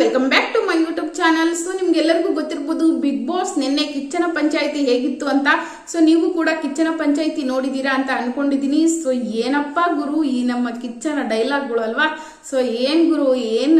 Welcome back to my YouTube channel so ನಿಮ್ಗೆಲ್ಲರಿಗೂ ಗೊತ್ತಿರ್ಬೋದು big boss ನಿನ್ನೆ ಕಿಚ್ಚನ ಪಂಚಾಯಿತಿ ಹೇಗಿತ್ತು ಅಂತ ಸೊ ನೀವು ಕೂಡ ಕಿಚ್ಚನ ಪಂಚಾಯಿತಿ ನೋಡಿದ್ದೀರಾ ಅಂತ ಅನ್ಕೊಂಡಿದ್ದೀನಿ ಸೊ ಏನಪ್ಪ ಗುರು, ಈ ನಮ್ಮ ಕಿಚ್ಚನ ಡೈಲಾಗ್ಗಳು ಅಲ್ವಾ? ಸೊ ಏನ್ ಗುರು, ಏನ್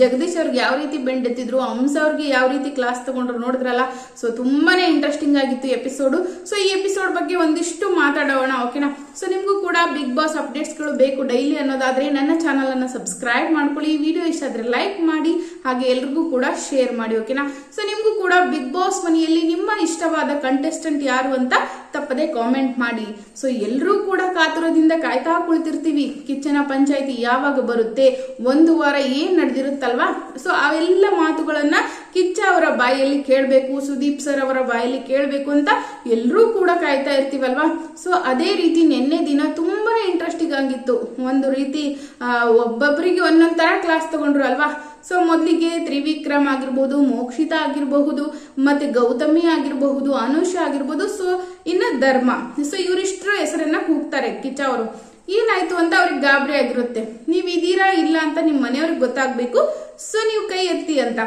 ಜಗದೀಶ್ ಅವ್ರಿಗೆ ಯಾವ ರೀತಿ ಬೆಂಡೆತ್ತಿದ್ರು, ಹಂಸ ಅವ್ರಿಗೆ ಯಾವ ರೀತಿ ಕ್ಲಾಸ್ ತಗೊಂಡ್ರು ನೋಡಿದ್ರಲ್ಲ? ಸೊ ತುಂಬಾನೇ ಇಂಟ್ರೆಸ್ಟಿಂಗ್ ಆಗಿತ್ತು ಎಪಿಸೋಡು ಸೊ ಈ ಎಪಿಸೋಡ್ ಬಗ್ಗೆ ಒಂದಿಷ್ಟು ಮಾತಾಡೋಣ ಓಕೆನಾ ಸೊ ನಿಮಗೂ ಕೂಡ ಬಿಗ್ ಬಾಸ್ ಅಪ್ಡೇಟ್ಸ್ಗಳು ಬೇಕು ಡೈಲಿ ಅನ್ನೋದಾದ್ರೆ ನನ್ನ ಚಾನಲ್ ಅನ್ನ ಸಬ್ಸ್ಕ್ರೈಬ್ ಮಾಡ್ಕೊಳ್ಳಿ. ಈ ವಿಡಿಯೋ ಇಷ್ಟ ಆದ್ರೆ ಲೈಕ್ ಮಾಡಿ, ಹಾಗೆ ಎಲ್ರಿಗೂ ಕೂಡ ಶೇರ್ ಮಾಡಿ ಓಕೆನಾ ಸೊ ನಿಮಗೂ ಕೂಡ ಬಿಗ್ ಬಾಸ್ ಮನೆಯಲ್ಲಿ ನಿಮ್ಮ ಇಷ್ಟವಾದ ಕಂಟೆಸ್ಟೆಂಟ್ ಯಾರು? ಅಂತ ತಪ್ಪದೆ ಕಾಮೆಂಟ್ ಮಾಡಿ. ಸೊ ಎಲ್ಲರೂ ಕೂಡ ಕಾತುರದಿಂದ ಕಾಯ್ತಾ ಕುಳಿತಿರ್ತೀವಿ. ಕಿಚ್ಚನ ಪಂಚಾಯಿತಿ ಯಾವಾಗ ಬರುತ್ತೆ, ಒಂದು ವಾರ ಏನ್ ನಡೆದಿರುತ್ತಲ್ವಾ? ಸೊ ಅವೆಲ್ಲ ಮಾತುಗಳನ್ನ ಕಿಚ್ಚ ಅವರ ಬಾಯಲ್ಲಿ ಕೇಳಬೇಕು, ಸುದೀಪ್ ಸರ್ ಅವರ ಬಾಯಲ್ಲಿ ಕೇಳಬೇಕು ಅಂತ ಎಲ್ಲರೂ ಕೂಡ ಕಾಯ್ತಾ ಇರ್ತೀವಲ್ವಾ? ಸೊ ಅದೇ ರೀತಿ ನಿನ್ನೆ ದಿನ ತುಂಬಾನೇ ಇಂಟ್ರೆಸ್ಟಿಂಗ್ ಆಗಿತ್ತು ಒಂದು ರೀತಿ ಒಬ್ಬೊಬ್ಬರಿಗೆ ಒಂದೊಂದ್ ತರ ಕ್ಲಾಸ್ ತಗೊಂಡ್ರು ಅಲ್ವಾ? ಸೊ ಮೊದಲಿಗೆ ತ್ರಿವಿಕ್ರಮ್ ಆಗಿರ್ಬೋದು, ಮೋಕ್ಷಿತಾ ಆಗಿರಬಹುದು, ಮತ್ತೆ ಗೌತಮಿ ಆಗಿರಬಹುದು, ಅನುಷ ಆಗಿರ್ಬೋದು, ಸೊ ಇನ್ನು ಧರ್ಮ. ಸೊ ಇವರಿಷ್ಟರ ಹೆಸರನ್ನ ಕೂಗ್ತಾರೆ ಕಿಚ್ಚ ಅವರು. ಏನಾಯ್ತು ಅಂತ ಅವ್ರಿಗೆ ಗಾಬರಿ ಆಗಿರುತ್ತೆ. ನೀವು ಇದೀರಾ ಇಲ್ಲ ಅಂತ ನಿಮ್ಮ ಮನೆಯವ್ರಿಗೆ ಗೊತ್ತಾಗ್ಬೇಕು. ಸೊ ನೀವು ಕೈ ಎತ್ತಿ ಅಂತ.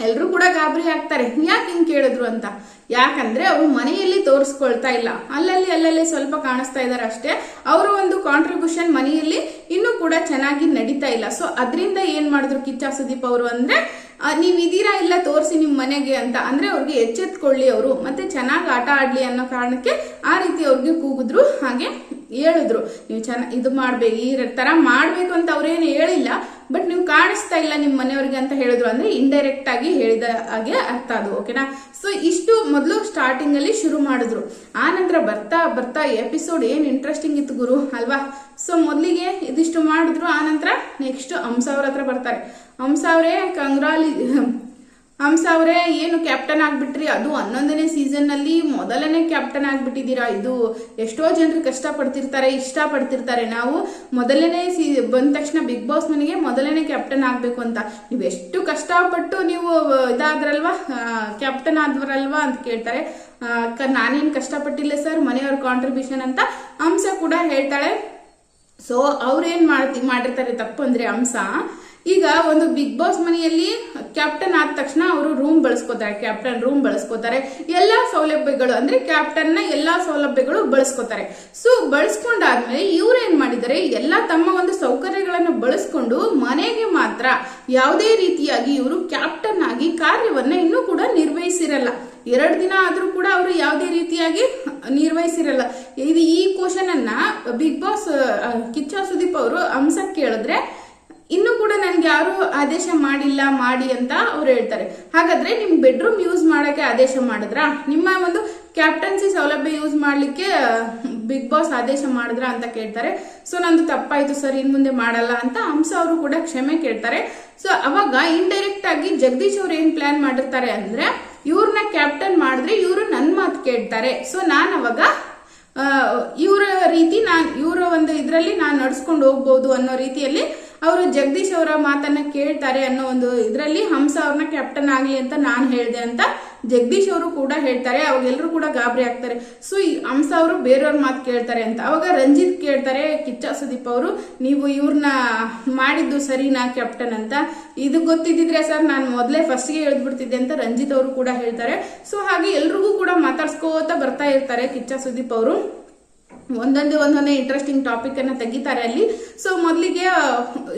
ಎಲ್ರು ಕೂಡ ಗಾಬರಿ ಆಗ್ತಾರೆ. ಯಾಕೆ ಹಿಂಗೆ ಕೇಳಿದ್ರು ಅಂತ? ಯಾಕಂದ್ರೆ ಅವರು ಮನೆಯಲ್ಲಿ ತೋರಿಸ್ಕೊಳ್ತಾ ಇಲ್ಲ. ಅಲ್ಲಲ್ಲಿ ಅಲ್ಲಲ್ಲಿ ಸ್ವಲ್ಪ ಕಾಣಿಸ್ತಾ ಇದ್ದಾರೆ ಅಷ್ಟೇ. ಅವರು ಒಂದು ಕಾಂಟ್ರಿಬ್ಯೂಷನ್ ಮನೆಯಲ್ಲಿ ಇನ್ನೂ ಕೂಡ ಚೆನ್ನಾಗಿ ನಡೀತಾ ಇಲ್ಲ. ಸೊ ಅದರಿಂದ ಏನ್ ಮಾಡಿದ್ರು ಕಿಚ್ಚ ಸುದೀಪ್ ಅವರು ಅಂದ್ರೆ ನೀವು ನೀವ್ ಇದೀರಾ ಇಲ್ಲ ತೋರಿಸಿ ನಿಮ್ಮ ಮನೆಗೆ ಅಂತ. ಅಂದ್ರೆ ಅವ್ರಿಗೆ ಎಚ್ಚೆತ್ಕೊಳ್ಳಿ ಅವರು. ಮತ್ತೆ ಚೆನ್ನಾಗಿ ಆಟ ಆಡ್ಲಿ ಅನ್ನೋ ಕಾರಣಕ್ಕೆ ಆ ರೀತಿ ಅವ್ರಿಗೆ ಕೂಗಿದ್ರು. ಹಾಗೆ ಹೇಳಿದ್ರು. ನೀವು ಚೆನ್ನ, ಇದು ಮಾಡ್ಬೇಕು ಈ ತರ ಮಾಡ್ಬೇಕು ಅಂತ ಅವ್ರೇನು ಹೇಳಿಲ್ಲ. ಬಟ್ ನೀವು ಕಾಣಿಸ್ತಾ ಇಲ್ಲ ನಿಮ್ಮ ಮನೆಯವ್ರಿಗೆ ಅಂತ ಹೇಳಿದ್ರು ಅಂದ್ರೆ ಇಂಡೈರೆಕ್ಟ್ ಆಗಿ ಹೇಳಿದ ಹಾಗೆ ಅರ್ಥ ಅದು, ಓಕೆನಾ? ಸೊ ಇಷ್ಟು ಮೊದಲು ಸ್ಟಾರ್ಟಿಂಗ್ ಅಲ್ಲಿ ಶುರು ಮಾಡಿದ್ರು. ಆ ನಂತರ ಬರ್ತಾ ಬರ್ತಾ ಎಪಿಸೋಡ್ ಏನ್ ಇಂಟ್ರೆಸ್ಟಿಂಗ್ ಇತ್ತು ಗುರು, ಅಲ್ವಾ? ಸೊ ಮೊದಲಿಗೆ ಇದಿಷ್ಟು ಮಾಡಿದ್ರು, ಆ ನಂತರ ನೆಕ್ಸ್ಟ್ ಹಂಸ ಅವ್ರ ಹತ್ರ ಬರ್ತಾರೆ. ಹಂಸ ಅವರೇ ಕಂಗ್ರಾಲಿ ಹಂಸ ಅವರೇ, ಏನು ಕ್ಯಾಪ್ಟನ್ ಆಗ್ಬಿಟ್ರಿ? ಅದು ಹನ್ನೊಂದನೇ ಸೀಸನ್ನಲ್ಲಿ ಮೊದಲನೇ ಕ್ಯಾಪ್ಟನ್ ಆಗ್ಬಿಟ್ಟಿದ್ದೀರಾ? ಇದು ಎಷ್ಟೋ ಜನರು ಕಷ್ಟಪಡ್ತಿರ್ತಾರೆ, ಇಷ್ಟಪಡ್ತಿರ್ತಾರೆ. ಇಷ್ಟ ಪಡ್ತಿರ್ತಾರೆ ನಾವು ಮೊದಲನೇ ಸೀ, ಬಂದ ತಕ್ಷಣ ಬಿಗ್ ಬಾಸ್ ನನಗೆ ಮೊದಲನೇ ಕ್ಯಾಪ್ಟನ್ ಆಗ್ಬೇಕು ಅಂತ. ನೀವು ಎಷ್ಟು ಕಷ್ಟಪಟ್ಟು ನೀವು ಇದಾದ್ರಲ್ವಾ? ಕ್ಯಾಪ್ಟನ್ ಆದ್ವರಲ್ವಾ ಅಂತ ಕೇಳ್ತಾರೆ. ನಾನೇನ್ ಕಷ್ಟಪಟ್ಟಿಲ್ಲ ಸರ್, ಮನೆಯವ್ರ ಕಾಂಟ್ರಿಬ್ಯೂಷನ್ ಅಂತ ಹಂಸ ಕೂಡ ಹೇಳ್ತಾಳೆ. ಸೊ ಅವ್ರೇನ್ ಮಾಡ್ತಿ, ಮಾಡಿರ್ತಾರೆ? ತಪ್ಪು ಅಂದ್ರೆ ಅಂಶ ಈಗ ಒಂದು ಬಿಗ್ ಬಾಸ್ ಮನೆಯಲ್ಲಿ ಕ್ಯಾಪ್ಟನ್ ಆದ ತಕ್ಷಣ ಅವರು ರೂಮ್ ಬಳಸ್ಕೋತಾರೆ. ಕ್ಯಾಪ್ಟನ್ ರೂಮ್ ಬಳಸ್ಕೋತಾರೆ. ಎಲ್ಲಾ ಸೌಲಭ್ಯಗಳು ಅಂದ್ರೆ ಕ್ಯಾಪ್ಟನ್ನ ಎಲ್ಲಾ ಸೌಲಭ್ಯಗಳು ಬಳಸ್ಕೋತಾರೆ. ಸೊ ಬಳಸ್ಕೊಂಡಾದ್ಮೇಲೆ ಇವ್ರು ಏನ್ ಮಾಡಿದ್ದಾರೆ? ಎಲ್ಲಾ ತಮ್ಮ ಒಂದು ಸೌಕರ್ಯಗಳನ್ನು ಬಳಸ್ಕೊಂಡು ಮನೆಗೆ ಮಾತ್ರ ಯಾವುದೇ ರೀತಿಯಾಗಿ ಇವರು ಕ್ಯಾಪ್ಟನ್ ಆಗಿ ಕಾರ್ಯವನ್ನ ಇನ್ನೂ ಕೂಡ ನಿರ್ವಹಿಸಿರಲ್ಲ. ಎರಡು ದಿನ ಆದರೂ ಕೂಡ ಅವರು ಯಾವುದೇ ರೀತಿಯಾಗಿ ನಿರ್ವಹಿಸಿರಲ್ಲ. ಇದು ಈ ಕ್ವಶನ್ ಅನ್ನ ಬಿಗ್ ಬಾಸ್ ಕಿಚ್ಚ ಸುದೀಪ್ ಅವರು ಅಂಶ ಕೇಳಿದ್ರೆ ಇನ್ನು ಕೂಡ ನನ್ಗೆ ಯಾರು ಆದೇಶ ಮಾಡಿಲ್ಲ, ಮಾಡಿ ಅಂತ ಅವ್ರು ಹೇಳ್ತಾರೆ. ಹಾಗಾದ್ರೆ ನಿಮ್ ಬೆಡ್ರೂಮ್ ಯೂಸ್ ಮಾಡಕ್ಕೆ ಆದೇಶ ಮಾಡಿದ್ರಾ? ನಿಮ್ಮ ಒಂದು ಕ್ಯಾಪ್ಟನ್ಸಿ ಸೌಲಭ್ಯ ಯೂಸ್ ಮಾಡ್ಲಿಕ್ಕೆ ಬಿಗ್ ಬಾಸ್ ಆದೇಶ ಮಾಡಿದ್ರ ಅಂತ ಕೇಳ್ತಾರೆ. ಸೊ ನಂದು ತಪ್ಪಾಯ್ತು ಸರ್ ಇನ್ ಮುಂದೆ ಮಾಡಲ್ಲ ಅಂತ ಹಂಸ ಅವರು ಕೂಡ ಕ್ಷಮೆ ಕೇಳ್ತಾರೆ. ಸೊ ಅವಾಗ ಇಂಡೈರೆಕ್ಟ್ ಆಗಿ ಜಗದೀಶ್ ಅವ್ರು ಏನ್ ಪ್ಲಾನ್ ಮಾಡಿರ್ತಾರೆ ಅಂದ್ರೆ, ಇವ್ರನ್ನ ಕ್ಯಾಪ್ಟನ್ ಮಾಡಿದ್ರೆ ಇವರು ನನ್ ಮಾತು ಕೇಳ್ತಾರೆ. ಸೊ ನಾನು ಅವಾಗ ಇವರ ರೀತಿ ನಾನ್, ಇವರ ಒಂದು ಇದರಲ್ಲಿ ನಾನು ನಡ್ಸ್ಕೊಂಡು ಹೋಗ್ಬೋದು ಅನ್ನೋ ರೀತಿಯಲ್ಲಿ ಅವರು ಜಗದೀಶ್ ಅವರ ಮಾತನ್ನ ಕೇಳ್ತಾರೆ ಅನ್ನೋ ಒಂದು ಇದರಲ್ಲಿ ಹಂಸ ಅವ್ರನ್ನ ಕ್ಯಾಪ್ಟನ್ ಆಗಲಿ ಅಂತ ನಾನು ಹೇಳಿದೆ ಅಂತ ಜಗದೀಶ್ ಅವರು ಕೂಡ ಹೇಳ್ತಾರೆ ಅವಾಗ ಎಲ್ಲರೂ ಕೂಡ ಗಾಬರಿ ಆಗ್ತಾರೆ. ಸೊ ಈ ಹಂಸ ಅವರು ಬೇರೆಯವ್ರ ಮಾತು ಕೇಳ್ತಾರೆ ಅಂತ. ಅವಾಗ ರಂಜಿತ್ ಕೇಳ್ತಾರೆ, ಕಿಚ್ಚ ಸುದೀಪ್ ಅವರು, ನೀವು ಇವ್ರನ್ನ ಮಾಡಿದ್ದು ಸರಿನಾ ಕ್ಯಾಪ್ಟನ್ ಅಂತ? ಇದು ಗೊತ್ತಿದ್ದಿದ್ರೆ ಸರ್, ನಾನು ಮೊದಲೇ ಫಸ್ಟ್ಗೆ ಹೇಳ್ಬಿಡ್ತಿದ್ದೆ ಅಂತ ರಂಜಿತ್ ಅವರು ಕೂಡ ಹೇಳ್ತಾರೆ. ಸೊ ಹಾಗೆ ಎಲ್ರಿಗೂ ಕೂಡ ಮಾತಾಡ್ಸ್ಕೋತ ಬರ್ತಾ ಇರ್ತಾರೆ ಕಿಚ್ಚ ಸುದೀಪ್ ಅವರು. ಒಂದೊಂದೇ ಒಂದೊಂದೇ ಇಂಟ್ರೆಸ್ಟಿಂಗ್ ಟಾಪಿಕ್ ಅನ್ನ ತೆಗಿತಾರೆ ಅಲ್ಲಿ. ಸೊ ಮೊದಲಿಗೆ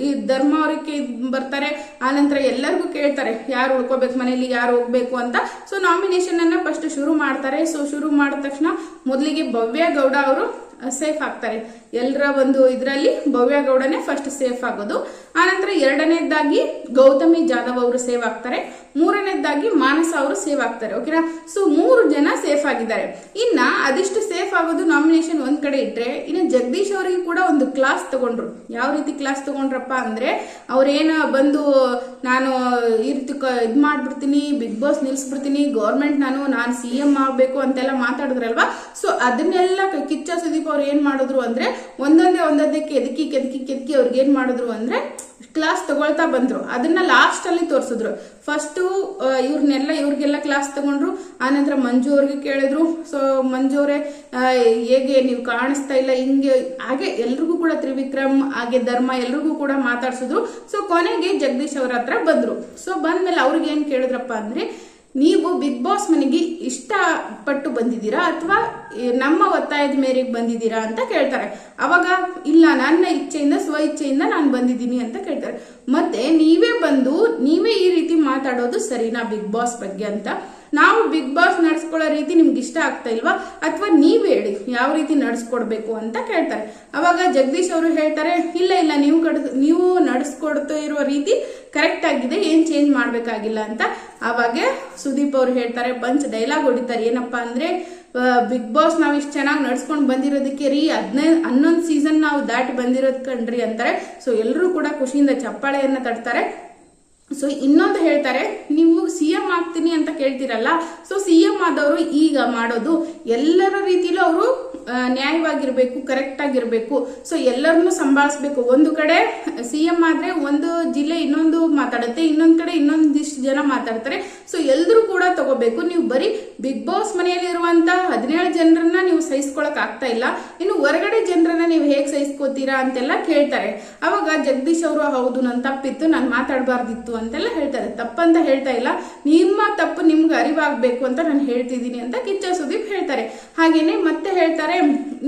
ಈ ಧರ್ಮ ಅವ್ರಿಗೆ ಬರ್ತಾರೆ ಆನಂತರ ಎಲ್ಲರಿಗೂ ಕೇಳ್ತಾರೆ, ಯಾರು ಉಳ್ಕೋಬೇಕು ಮನೇಲಿ, ಯಾರು ಹೋಗ್ಬೇಕು ಅಂತ. ಸೊ ನಾಮಿನೇಷನ್ ಅನ್ನ ಫಸ್ಟ್ ಶುರು ಮಾಡ್ತಾರೆ. ಸೊ ಶುರು ಮಾಡಿದ ತಕ್ಷಣ ಮೊದಲಿಗೆ ಭವ್ಯ ಗೌಡ ಅವರು ಸೇಫ್ ಆಗ್ತಾರೆ. ಎಲ್ಲರ ಒಂದು ಇದರಲ್ಲಿ ಭವ್ಯ ಗೌಡನೇ ಫಸ್ಟ್ ಸೇಫ್ ಆಗೋದು. ಆನಂತರ ಎರಡನೇದಾಗಿ ಗೌತಮಿ ಜಾಧವ್ ಅವರು ಸೇವ್ ಆಗ್ತಾರೆ. ಮೂರನೇದಾಗಿ ಮಾನಸ ಅವರು ಸೇವ್ ಆಗ್ತಾರೆ ಓಕೆನಾ ಸೊ ಮೂರು ಜನ ಸೇಫ್ ಆಗಿದ್ದಾರೆ. ಇನ್ನ ಅದಿಷ್ಟು ಸೇಫ್ ಆಗೋದು ನಾಮಿನೇಷನ್ ಒಂದ್ ಕಡೆ ಇಟ್ರೆ, ಇನ್ನು ಜಗದೀಶ್ ಅವರಿಗೆ ಕೂಡ ಒಂದು ಕ್ಲಾಸ್ ತಗೊಂಡ್ರು. ಯಾವ ರೀತಿ ಕ್ಲಾಸ್ ತಗೊಂಡ್ರಪ್ಪ ಅಂದ್ರೆ, ಅವ್ರೇನ ಬಂದು, ನಾನು ಈ ರೀತಿ ಇದ್ ಮಾಡ್ಬಿಡ್ತೀನಿ, ಬಿಗ್ ಬಾಸ್ ನಿಲ್ಸ್ಬಿಡ್ತೀನಿ ಗೌರ್ಮೆಂಟ್ ನಾನು ನಾನು ಸಿ ಎಂ ಆಗ್ಬೇಕು ಅಂತೆಲ್ಲ ಮಾತಾಡಿದ್ರಲ್ವಾ? ಸೊ ಅದನ್ನೆಲ್ಲ ಕಿಚ್ಚ ಸುದೀಪ್ ಅವ್ರು ಏನ್ ಮಾಡಿದ್ರು ಅಂದ್ರೆ ಒಂದೊಂದೇ ಒಂದೊಂದೇ ಕೆದಕಿ ಕೆದಕಿ ಕೆದಕಿ ಅವ್ರಿಗೆ ಏನ್ ಮಾಡಿದ್ರು ಅಂದ್ರೆ ಕ್ಲಾಸ್ ತಗೊಳ್ತಾ ಬಂದ್ರು. ಅದನ್ನ ಲಾಸ್ಟ್ ಅಲ್ಲಿ ತೋರಿಸಿದ್ರು. ಫಸ್ಟ್ ಇವ್ರನ್ನೆಲ್ಲ ಇವ್ರಿಗೆಲ್ಲ ಕ್ಲಾಸ್ ತಗೊಂಡ್ರು. ಆನಂತರ ಮಂಜು ಅವ್ರಿಗೆ ಕೇಳಿದ್ರು. ಸೊ ಮಂಜು ಅವರೇ ಹೇಗೆ ನೀವು ಕಾಣಿಸ್ತಾ ಇಲ್ಲ, ಹಿಂಗೆ, ಹಾಗೆ ಎಲ್ರಿಗೂ ಕೂಡ ತ್ರಿವಿಕ್ರಮ್, ಹಾಗೆ ಧರ್ಮ ಎಲ್ರಿಗೂ ಕೂಡ ಮಾತಾಡ್ಸಿದ್ರು. ಸೊ ಕೊನೆಗೆ ಜಗದೀಶ್ ಅವ್ರ ಹತ್ರ ಬಂದ್ರು. ಸೊ ಬಂದ್ಮೇಲೆ ಅವ್ರಿಗೆ ಏನ್ ಕೇಳಿದ್ರಪ್ಪ ಅಂದ್ರೆ ನೀವು ಬಿಗ್ ಬಾಸ್ ಮನೆಗೆ ಇಷ್ಟಪಟ್ಟು ಬಂದಿದ್ದೀರಾ ಅಥವಾ ನಮ್ಮ ಒತ್ತಾಯದ ಮೇರೆಗೆ ಬಂದಿದ್ದೀರಾ ಅಂತ ಕೇಳ್ತಾರೆ. ಅವಾಗ, ಇಲ್ಲ, ನನ್ನ ಇಚ್ಛೆಯಿಂದ, ಸ್ವ ಇಚ್ಛೆಯಿಂದ ನಾನು ಬಂದಿದ್ದೀನಿ ಅಂತ ಕೇಳ್ತಾರೆ. ಮತ್ತೆ ನೀವೇ ಬಂದು, ನೀವೇ ಈ ರೀತಿ ಮಾತಾಡೋದು ಸರಿನಾ ಬಿಗ್ ಬಾಸ್ ಬಗ್ಗೆ ಅಂತ? ನಾವು ಬಿಗ್ ಬಾಸ್ ನಡ್ಸ್ಕೊಳ್ಳೋ ರೀತಿ ನಿಮ್ಗೆ ಇಷ್ಟ ಆಗ್ತಾ ಇಲ್ವಾ? ಅಥವಾ ನೀವು ಹೇಳಿ, ಯಾವ ರೀತಿ ನಡ್ಸ್ಕೊಡ್ಬೇಕು ಅಂತ ಕೇಳ್ತಾರೆ. ಅವಾಗ ಜಗದೀಶ್ ಅವರು ಹೇಳ್ತಾರೆ, ಇಲ್ಲ ಇಲ್ಲ, ನೀವು ಕಡ್ ನೀವು ನಡ್ಸ್ಕೊಡ್ತಾ ಇರೋ ರೀತಿ ಕರೆಕ್ಟ್ ಆಗಿದೆ, ಏನ್ ಚೇಂಜ್ ಮಾಡಬೇಕಾಗಿಲ್ಲ ಅಂತ. ಅವಾಗ ಸುದೀಪ್ ಅವರು ಹೇಳ್ತಾರೆ ಪಂಚ್ ಡೈಲಾಗ್ ಹೊಡಿತಾರೆ. ಏನಪ್ಪಾ ಅಂದ್ರೆ ಬಿಗ್ ಬಾಸ್ ನಾವು ಇಷ್ಟು ಚೆನ್ನಾಗಿ ನಡ್ಸ್ಕೊಂಡು ಬಂದಿರೋದಕ್ಕೆ ರೀ ಹದಿನೈದು ಹನ್ನೊಂದು ಸೀಸನ್ ನಾವು ದಾಟಿ ಬಂದಿರೋದ್ ಕಣ್ರಿ ಅಂತಾರೆ. ಸೊ ಎಲ್ಲರೂ ಕೂಡ ಖುಷಿಯಿಂದ ಚಪ್ಪಾಳೆಯನ್ನ ತಟ್ತಾರೆ. ಸೊ ಇನ್ನೊಂದು ಹೇಳ್ತಾರೆ, ನೀವು ಸಿ ಎಂ ಆಗ್ತೀನಿ ಅಂತ ಕೇಳ್ತಿರಲ್ಲ? ಸೊ ಸಿ ಎಂ ಆದವರು ಈಗ ಮಾಡೋದು ಎಲ್ಲರ ರೀತಿಲೂ ಅವರು ನ್ಯಾಯವಾಗಿರ್ಬೇಕು ಕರೆಕ್ಟ್ ಆಗಿರಬೇಕು. ಸೊ ಎಲ್ಲರನ್ನೂ ಸಂಭಾಳಿಸ್ಬೇಕು. ಒಂದು ಕಡೆ ಸಿ ಎಂ ಆದ್ರೆ ಒಂದು ಜಿಲ್ಲೆ ಇನ್ನೊಂದು ಮಾತಾಡುತ್ತೆ, ಇನ್ನೊಂದು ಕಡೆ ಇನ್ನೊಂದಿಷ್ಟು ಜನ ಮಾತಾಡ್ತಾರೆ. ಸೊ ಎಲ್ಲರೂ ಕೂಡ ತಗೋಬೇಕು. ನೀವು ಬರೀ ಬಿಗ್ ಬಾಸ್ ಮನೆಯಲ್ಲಿ ಇರುವಂತ ಹದಿನೇಳು ಜನರನ್ನ ನೀವು ಸಹಿಸ್ಕೊಳಕ್ ಆಗ್ತಾ ಇಲ್ಲ. ಇನ್ನು ಹೊರಗಡೆ ಜನರನ್ನ ನೀವು ಹೇಗೆ ಸಹಿಸ್ಕೋತೀರಾ ಅಂತೆಲ್ಲ ಕೇಳ್ತಾರೆ. ಅವಾಗ ಜಗದೀಶ್ ಅವರು, ಹೌದು ನನ್ನ ತಪ್ಪಿತ್ತು, ನಾನು ಮಾತಾಡಬಾರ್ದಿತ್ತು ಅಂತೆಲ್ಲ ಹೇಳ್ತಾರೆ. ತಪ್ಪಂತ ಹೇಳ್ತಾ ಇಲ್ಲ. ನಿಮ್ಮ ತಪ್ಪು ನಿಮ್ಗೆ ಅರಿವಾಗಬೇಕು ಅಂತ ನಾನು ಹೇಳ್ತಿದ್ದೀನಿ ಅಂತ ಕಿಚ್ಚ ಸುದೀಪ್ ಹೇಳ್ತಾರೆ. ಹಾಗೇನೆ ಮತ್ತೆ ಹೇಳ್ತಾರೆ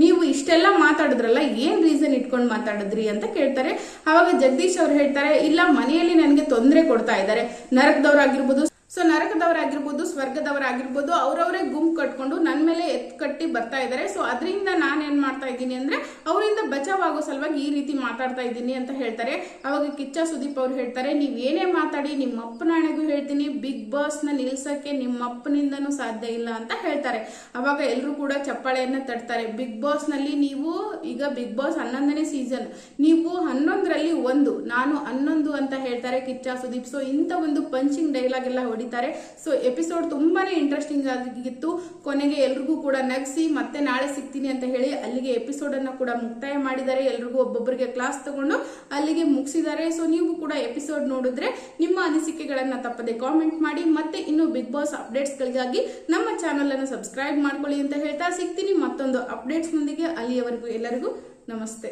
ನೀವು ಇಷ್ಟೆಲ್ಲ ಮಾತಾಡಿದ್ರಲ್ಲ, ಏನ್ ರೀಸನ್ ಇಟ್ಕೊಂಡು ಮಾತಾಡಿದ್ರಿ ಅಂತ ಕೇಳ್ತಾರೆ. ಅವಾಗ ಜಗದೀಶ್ ಅವ್ರು ಹೇಳ್ತಾರೆ, ಇಲ್ಲ ಮನೆಯಲ್ಲಿ ನನಗೆ ತೊಂದರೆ ಕೊಡ್ತಾ ಇದ್ದಾರೆ. ನರಕದವ್ರಾಗಿರ್ಬೋದು ಸೊ ನರಕದವರಾಗಿರ್ಬೋದು, ಸ್ವರ್ಗದವರಾಗಿರ್ಬೋದು, ಅವರವರೇ ಗುಂಪು ಕಟ್ಕೊಂಡು ನನ್ನ ಮೇಲೆ ಎತ್ ಕಟ್ಟಿ ಬರ್ತಾ ಇದ್ದಾರೆ ಸೊ ಅದರಿಂದ ನಾನು ಏನು ಮಾಡ್ತಾ ಇದ್ದೀನಿ ಅಂದರೆ, ಅವರಿಂದ ಬಚಾವ್ ಆಗೋ ಸಲುವಾಗಿ ಈ ರೀತಿ ಮಾತಾಡ್ತಾ ಇದ್ದೀನಿ ಅಂತ ಹೇಳ್ತಾರೆ. ಅವಾಗ ಕಿಚ್ಚ ಸುದೀಪ್ ಅವ್ರು ಹೇಳ್ತಾರೆ, ನೀವು ಏನೇ ಮಾತಾಡಿ ನಿಮ್ಮ ಅಪ್ಪನಾಣೆಗೂ ಹೇಳ್ತೀನಿ. ಬಿಗ್ ಬಾಸ್ನ ನಿಲ್ಸೋಕ್ಕೆ ನಿಮ್ಮ ಅಪ್ಪನಿಂದನೂ ಸಾಧ್ಯ ಇಲ್ಲ ಅಂತ ಹೇಳ್ತಾರೆ. ಅವಾಗ ಎಲ್ಲರೂ ಕೂಡ ಚಪ್ಪಾಳೆಯನ್ನು ತಡ್ತಾರೆ ಬಿಗ್ ಬಾಸ್ನಲ್ಲಿ ನೀವು, ಈಗ ಬಿಗ್ ಬಾಸ್ ಹನ್ನೊಂದನೇ ಸೀಸನ್, ನೀವು ಹನ್ನೊಂದರಲ್ಲಿ ಒಂದು, ನಾನು ಹನ್ನೊಂದು ಅಂತ ಹೇಳ್ತಾರೆ ಕಿಚ್ಚ ಸುದೀಪ್. ಸೊ ಇಂಥ ಒಂದು ಪಂಚಿಂಗ್ ಡೈಲಾಗ್ ಎಲ್ಲ ಹೊಡಿತಾರೆ ಸೊ ಎಪಿಸೋಡ್ ತುಂಬಾನೇ ಇಂಟ್ರೆಸ್ಟಿಂಗ್ ಆಗಿತ್ತು. ಕೊನೆಗೆ ಎಲ್ರಿಗೂ ಕೂಡ ನಗಿಸಿ, ಮತ್ತೆ ನಾಳೆ ಸಿಗ್ತೀನಿ ಅಂತ ಹೇಳಿ ಅಲ್ಲಿಗೆ ಎಪಿಸೋಡ್ ಅನ್ನ ಕೂಡ ಮುಕ್ತಾಯ ಮಾಡಿದ್ದಾರೆ. ಎಲ್ರಿಗೂ ಒಬ್ಬೊಬ್ಬರಿಗೆ ಕ್ಲಾಸ್ ತಗೊಂಡು ಅಲ್ಲಿಗೆ ಮುಗಿಸಿದ್ದಾರೆ. ಸೊ ನೀವು ಕೂಡ ಎಪಿಸೋಡ್ ನೋಡಿದ್ರೆ ನಿಮ್ಮ ಅನಿಸಿಕೆಗಳನ್ನ ತಪ್ಪದೆ ಕಾಮೆಂಟ್ ಮಾಡಿ, ಮತ್ತೆ ಇನ್ನು ಬಿಗ್ ಬಾಸ್ ಅಪ್ಡೇಟ್ಸ್ ಗಳಿಗಾಗಿ ನಮ್ಮ ಚಾನೆಲ್ ಅನ್ನು ಸಬ್ಸ್ಕ್ರೈಬ್ ಮಾಡ್ಕೊಳ್ಳಿ ಅಂತ ಹೇಳ್ತಾ ಸಿಗ್ತೀನಿ. ಮತ್ತೊಂದು ಅಪ್ಡೇಟ್ಸ್ ನೊಂದಿಗೆ ಅಲ್ಲಿಯವರೆಗೂ ಎಲ್ಲರಿಗೂ ನಮಸ್ತೆ.